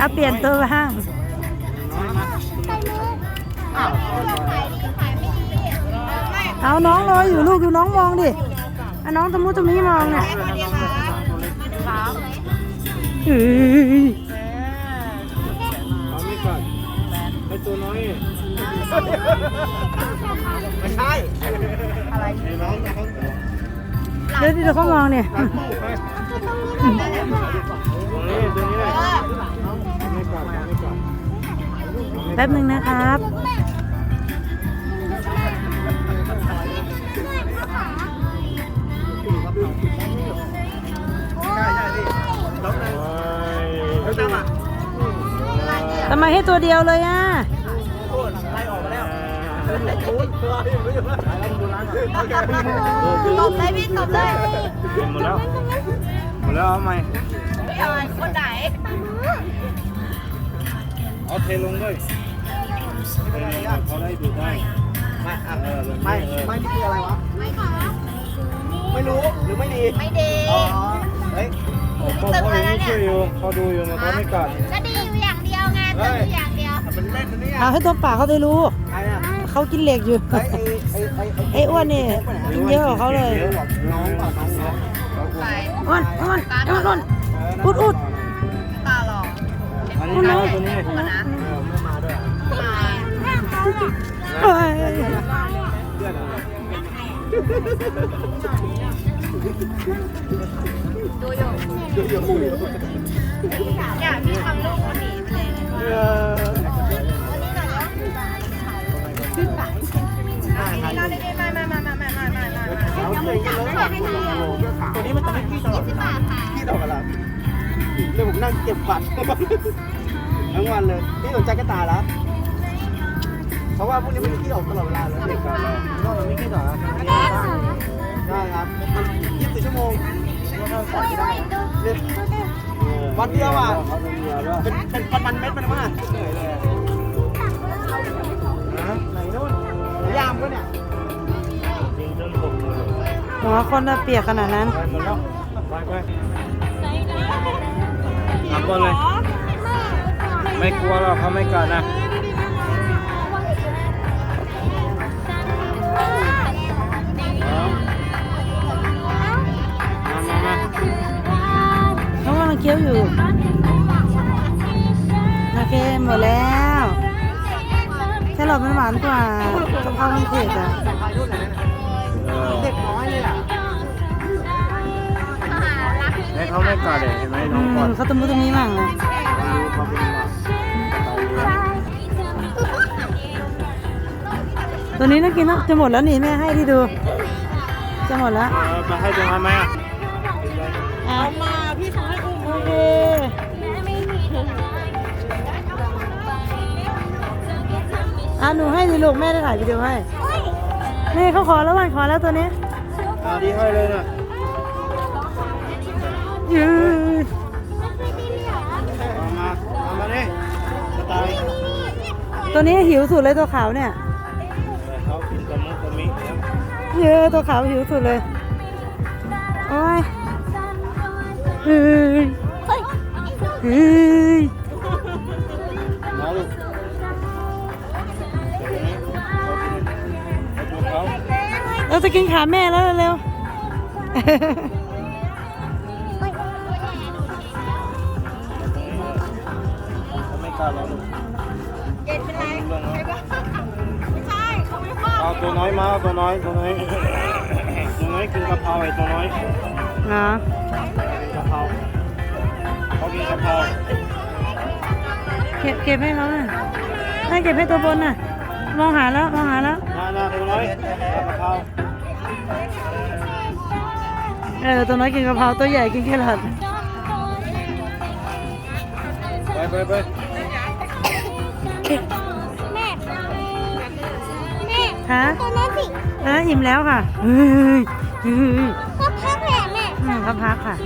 เอาเปลี่ยนตัวบ้าง เอาน้องรออยู่ลูกดูน้องมองดิเอาน้องตะมุตะมีมองเนี่ยเฮ้ยเอาไม่ก่อนไอตัวน้อย ไม่ใช่ อะไรน้องเขาเดี๋ยวเดี๋ยวเขามองเนี่ยตัวนี้ตัวนี้ไม่ก่อนไม่ก่อน แป๊บหนึ่งนะครับ ทำไมให้ตัวเดียวเลยอะ ตบเลยพี่ตบเลยหมดแล้ว หมดแล้วเอาไหมคนไหน เอาเทลงด้วยเขาได้ดูได้ไม่ไม่ไม่นี่คืออะไรวะ ไม่ขอไม่รู้หรือไม่ดี ไม่ดีอ๋อเฮ้ยเขาเขาอย่างนี้ช่วยอยู่เขาดูอยู่นะเขาไม่กัดก็ดีอยู่อย่างเดียวไงตึงอยู่อย่างเดียวเป็นเล่นนะเนี่ยเอาให้ตัวป่ากเขาได้รู้ใครอะเขากินเหล็กอยู่ไอ้ไอ้ไอ้ไอ้อ้วนนี่กินเยอะกว่าเขาเลยน้องป่ะน้องน้องไปอ้วนอ้วนไอ้อ้วนอ้วนอุดอุดตาหลอกอั นนี้น้อยตัวนี้ตัวนะไม่มาด้วยมาเอ้ยเพื่อนอะไรดูอยู่ดูอยู่คู่อยากพี่ทำลูกคนหนีไปเลยวันนี้หน่อยเนาะขึ้นไปนี่เราได้มามามามามามามามาเอาเพื่อนกันแล้วตัวนี้มันจะไม่ขี้ตลอดสิบบาทค่ะขี้ตลอดเวลา เดี๋ยผมนั่งเก็บบัตรทั้งวันเลยพี่สนใจกระตายแล้วเพราะว่าพวกนี้ไมันขี้ออกตลอดเวลาเลยเด็กกันอกจากไม่ขี้ตลอดแล้วใช่ครับมันยี่สิบชั่วโมงก็ปล่อยได้วันเดียวอะเป็นเป็นประมาณเม็ดมันมากไหนนู่นยามก็เนี่ยหัวคนละเปียกขนาดนั้น ไปหมดแล้วไปไปทำก่อนเลย ไม่กลัวหรอกเขาไม่กัดนะมามามาเขากำลังเคี้ยวอยู่โอเคหมดแล้วแค่หลอดมันหวานกว่า กะเพรามันเผ็ดอะเด็กน้อยเลยอะ ให้เขาไม่กัดเลยเห็นไหมอืน้องมก่อนเขาตะมุตะมีมั่งเลยรู้เขาเป็นหวัดตัวนี้น่ากินนะจะหมดแล้วนี่แม่ให้ที่ดู จะหมดแล้วเออมาให้ตรงนั้นไหมอะเอามาพี่ขอให้อุ้มโอเคอะหนูให้ดิลูกแม่ได้ถ่ายวิดีโอให้นี่เขาขอแล้ววันขอแล้วตัวนี้อ่าดีให้เลยนะ ตัวนี้หิวสุดเลยตัวขาวเนี่ยเขากินกระมุกกระมิเยอะตัวขาวหิวสุดเลย โอ้ยเฮ้ยเฮ้ยมาลูกเขาเราจะกินขาแม่แล้วเร็ว เอาตัวน้อยมาตัวน้อยตัวน้อยตัวน้อยกินกะเพราไอ้ตัวน้อยๆเนาะกะเพราเขากินกะเพราเก็บเก็บให้เขาน่ะให้เก็บให้ตัวบนน่ะ มองหาแล้วมองหาแล้วหน้าหน้าตัวน้อยกะเพราเออตัวน้อยกินกะเพราตัวใหญ่กินแครอทไปไปไป ฮะตัวนั้นสิเอออิ่มแล้วค่ะเฮ้ยเฮ้ยก็พักแหละแม่อืมเขาพักค่ะ